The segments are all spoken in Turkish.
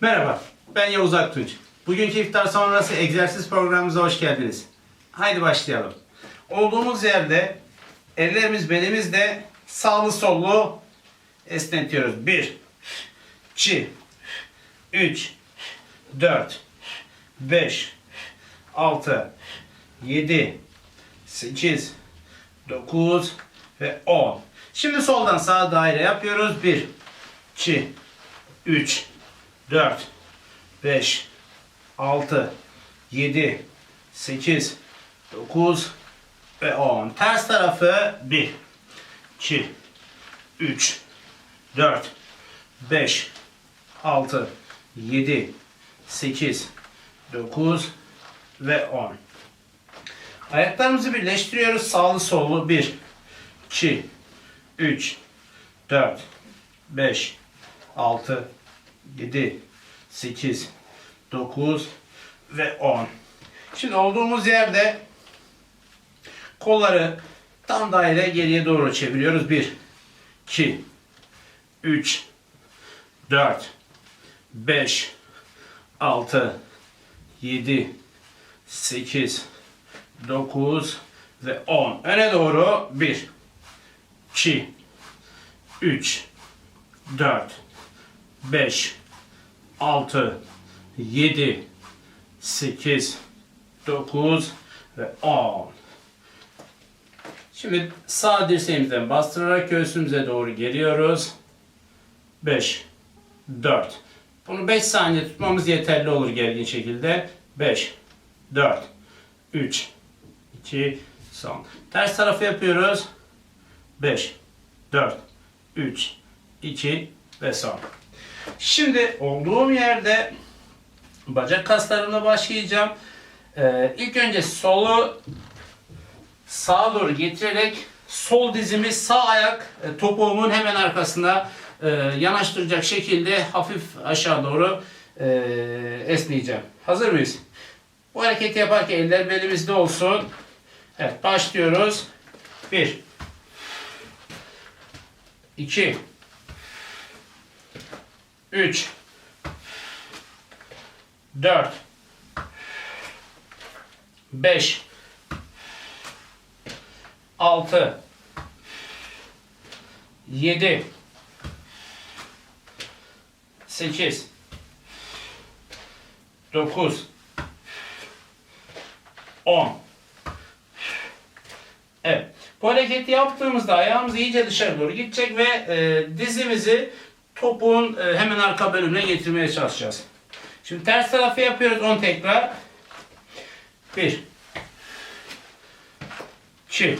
Merhaba, ben Yavuz Aktunç. Bugünkü iftar sonrası egzersiz programımıza hoş geldiniz. Haydi başlayalım. Olduğumuz yerde ellerimiz belimizde sağlı sollu esnetiyoruz. 1, 2, 3, 4, 5, 6, 7, 8, 9 ve 10. Şimdi soldan sağa daire yapıyoruz. 1, 2, 3, 4, 5, 6, 7, 8, 9 ve 10. Ters tarafı 1, 2, 3, 4, 5, 6, 7, 8, 9 ve 10. Ayaklarımızı birleştiriyoruz. Sağlı sollu 1, 2, 3, 4, 5, 6, 7, 8, 9 ve 10. Şimdi olduğumuz yerde kolları tam daire geriye doğru çeviriyoruz. 1, 2, 3, 4, 5, 6, 7, 8, 9 ve 10. Öne doğru 1, 2, 3, 4, 5, 6, 7, 8, 9 ve 10. Şimdi sağ dirseğimizden bastırarak göğsümüze doğru geliyoruz. 5, 4. Bunu 5 saniye tutmamız yeterli olur gergin şekilde. 5, 4, 3, 2, son. Ters tarafı yapıyoruz. 5, 4, 3, 2 ve son. Şimdi olduğum yerde bacak kaslarına başlayacağım. Ee, ilk önce solu sağa doğru getirerek sol dizimi sağ ayak e, topuğumun hemen arkasına e, yanaştıracak şekilde hafif aşağı doğru e, esneyeceğim. Hazır mıyız? Bu hareketi yaparken eller belimizde olsun. Evet başlıyoruz. 1 2 3 4 5 6 7 8 9 10 Evet. Bu hareketi yaptığımızda ayağımız iyice dışarı doğru gidecek ve e, dizimizi topuğun e, hemen arka bölümüne getirmeye çalışacağız. Şimdi ters tarafı yapıyoruz 10 tekrar. 1 2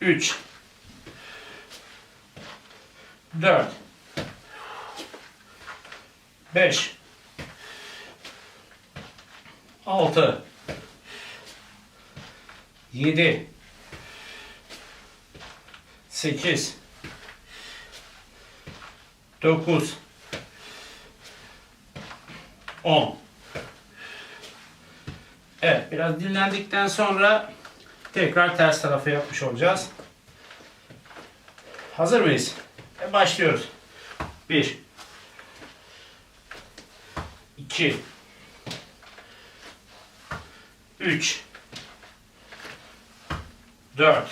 3 4 5 6 7 8 9 10 Evet biraz dinlendikten sonra tekrar ters tarafa yapmış olacağız. Hazır mıyız? E, başlıyoruz. 1 2 3 4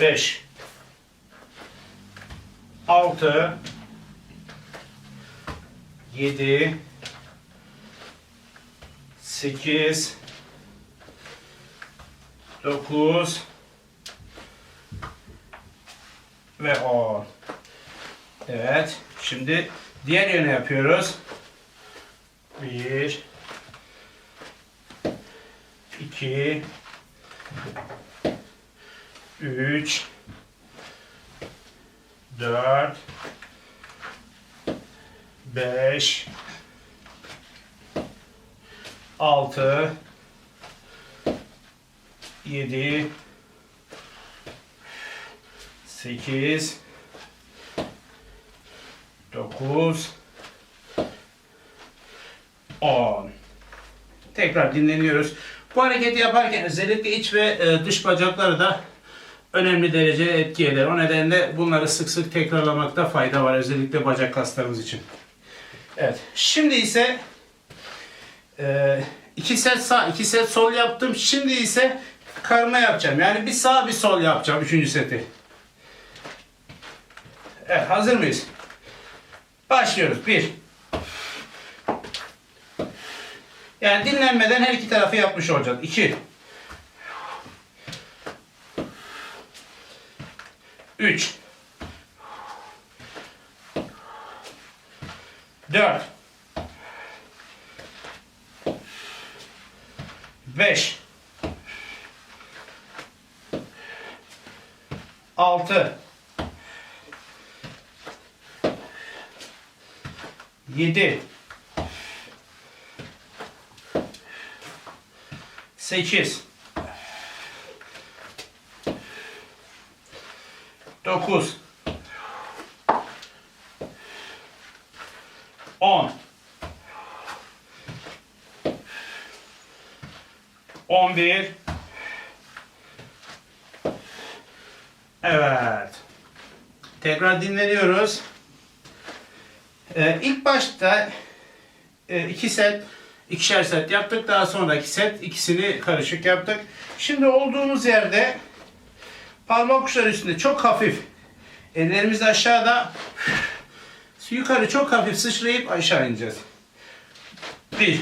5 6 7 8 9 ve 10 Evet şimdi diğer yöne yapıyoruz. 1 2 3 4 5 6 7 8 9 10 Tekrar dinleniyoruz. Bu hareketi yaparken özellikle iç ve e, dış bacakları da önemli derecede etki eder. O nedenle bunları sık sık tekrarlamakta fayda var. Özellikle bacak kaslarımız için. Evet. Şimdi ise e, iki set sağ, iki set sol yaptım. Şimdi ise karma yapacağım. Yani bir sağ bir sol yapacağım. Üçüncü seti. Evet. Hazır mıyız? Başlıyoruz. Bir. Yani dinlenmeden her iki tarafı yapmış olacağız. İki. Üç. Dört. Beş. Altı. Yedi. Sekiz. Dokuz. On. On bir. Evet. Tekrar dinleniyoruz. Ee, ilk başta e, iki set, ikişer set yaptık. Daha sonraki set ikisini karışık yaptık. Şimdi olduğumuz yerde parmak uçları üstünde çok hafif ellerimiz aşağıda yukarı çok hafif sıçrayıp aşağı ineceğiz. Bir,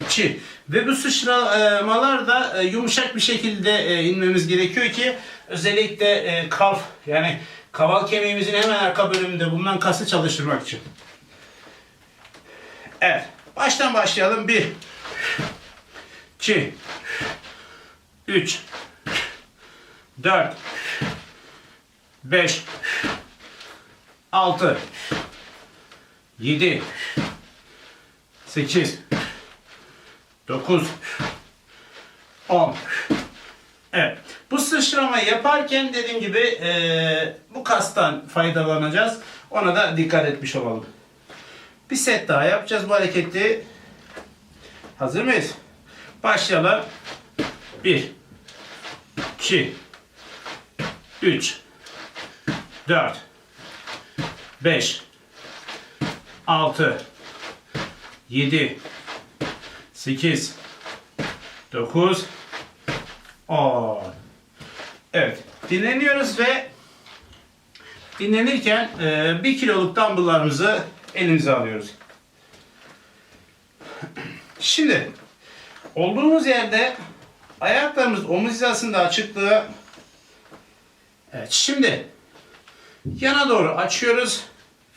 iki ve bu sıçramalar da e, yumuşak bir şekilde e, inmemiz gerekiyor ki özellikle e, kalf yani kaval kemiğimizin hemen arka bölümünde bulunan kası çalıştırmak için. Evet. Baştan başlayalım. 1 2 3 4 5 6 7 8 9 10 Evet. Bu sıçramayı yaparken dediğim gibi eee, bu kastan faydalanacağız. Ona da dikkat etmiş olalım. Bir set daha yapacağız bu hareketi. Hazır mıyız? Başlayalım. 1 2 3 4 5 6 7 8 9 10 Evet. Dinleniyoruz ve dinlenirken e, 1 kiloluk dumbbelllarımızı elimize alıyoruz. Şimdi olduğumuz yerde ayaklarımız omuz hizasında açıklığı Evet şimdi yana doğru açıyoruz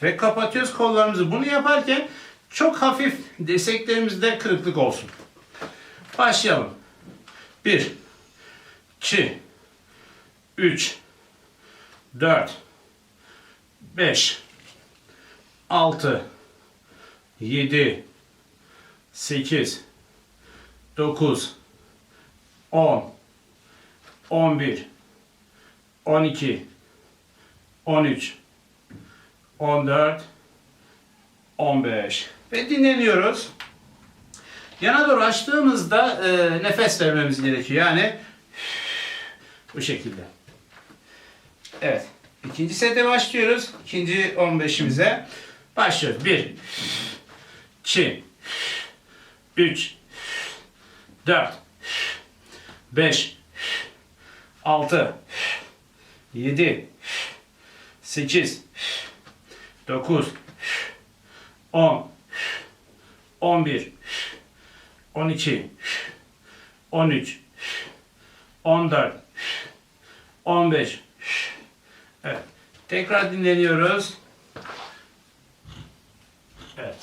ve kapatıyoruz kollarımızı. Bunu yaparken çok hafif dirseklerimizde kırıklık olsun. Başlayalım. 1 2 3 4 5 6 7 8 9 10 11 12 13 14 15 ve dinleniyoruz. Yana doğru açtığımızda e, nefes vermemiz gerekiyor. Yani bu şekilde. Evet. İkinci sete başlıyoruz. İkinci 15'imize başlıyoruz. 1 2 3 4 5 6 7 8 9 10 11 12 13 14 15 Evet. Tekrar dinleniyoruz. Evet.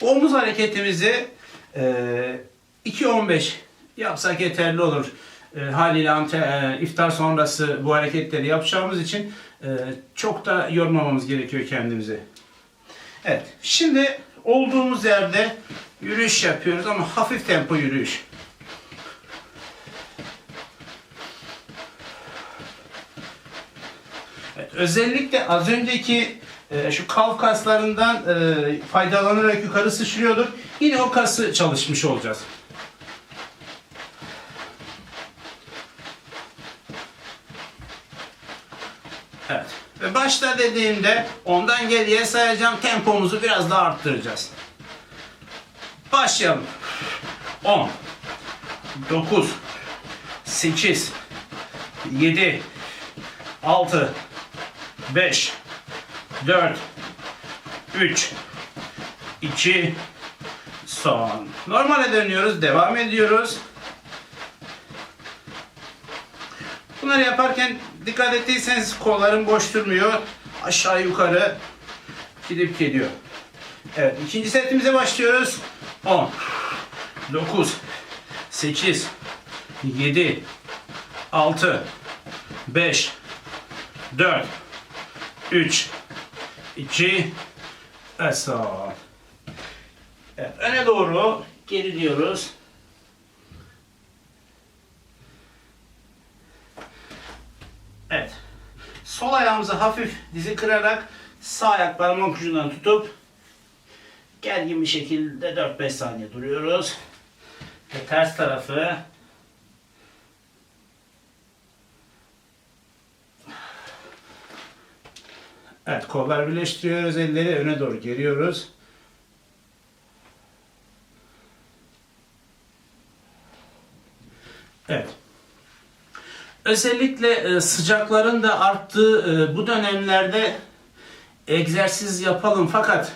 Omuz hareketimizi e, 2-15 yapsak yeterli olur. E, haliyle ante, e, iftar sonrası bu hareketleri yapacağımız için çok da yormamamız gerekiyor kendimizi. Evet. Şimdi olduğumuz yerde yürüyüş yapıyoruz ama hafif tempo yürüyüş. Evet, özellikle az önceki e, şu kalf kaslarından e, faydalanarak yukarı sıçrıyorduk. Yine o kası çalışmış olacağız. Evet. Ve başla dediğimde ondan geriye sayacağım. Tempomuzu biraz daha arttıracağız. Başlayalım. 10 9 8 7 6 5 4 3 2 son. Normale dönüyoruz. Devam ediyoruz. Bunları yaparken dikkat ettiyseniz kollarım boş durmuyor. Aşağı yukarı gidip geliyor. Evet ikinci setimize başlıyoruz. 10 9 8 7 6 5 4 3 2 ve. Evet, öne doğru geriliyoruz. Evet. Sol ayağımızı hafif dizi kırarak sağ ayak parmak ucundan tutup gergin bir şekilde 4-5 saniye duruyoruz. Ve ters tarafı Evet, kollar birleştiriyoruz, elleri öne doğru geriyoruz. Evet. Özellikle e, sıcakların da arttığı e, bu dönemlerde egzersiz yapalım fakat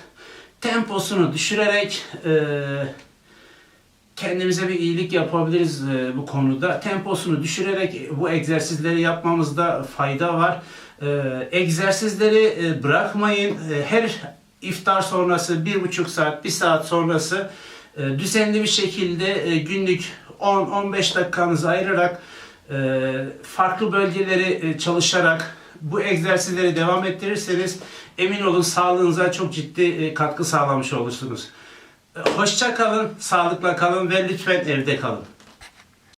temposunu düşürerek e, kendimize bir iyilik yapabiliriz bu konuda. Temposunu düşürerek bu egzersizleri yapmamızda fayda var. Egzersizleri bırakmayın. Her iftar sonrası bir buçuk saat, bir saat sonrası düzenli bir şekilde günlük 10-15 dakikanızı ayırarak farklı bölgeleri e, çalışarak bu egzersizleri devam ettirirseniz emin olun sağlığınıza çok ciddi e, katkı sağlamış olursunuz. E, Hoşça kalın, sağlıkla kalın ve lütfen evde kalın.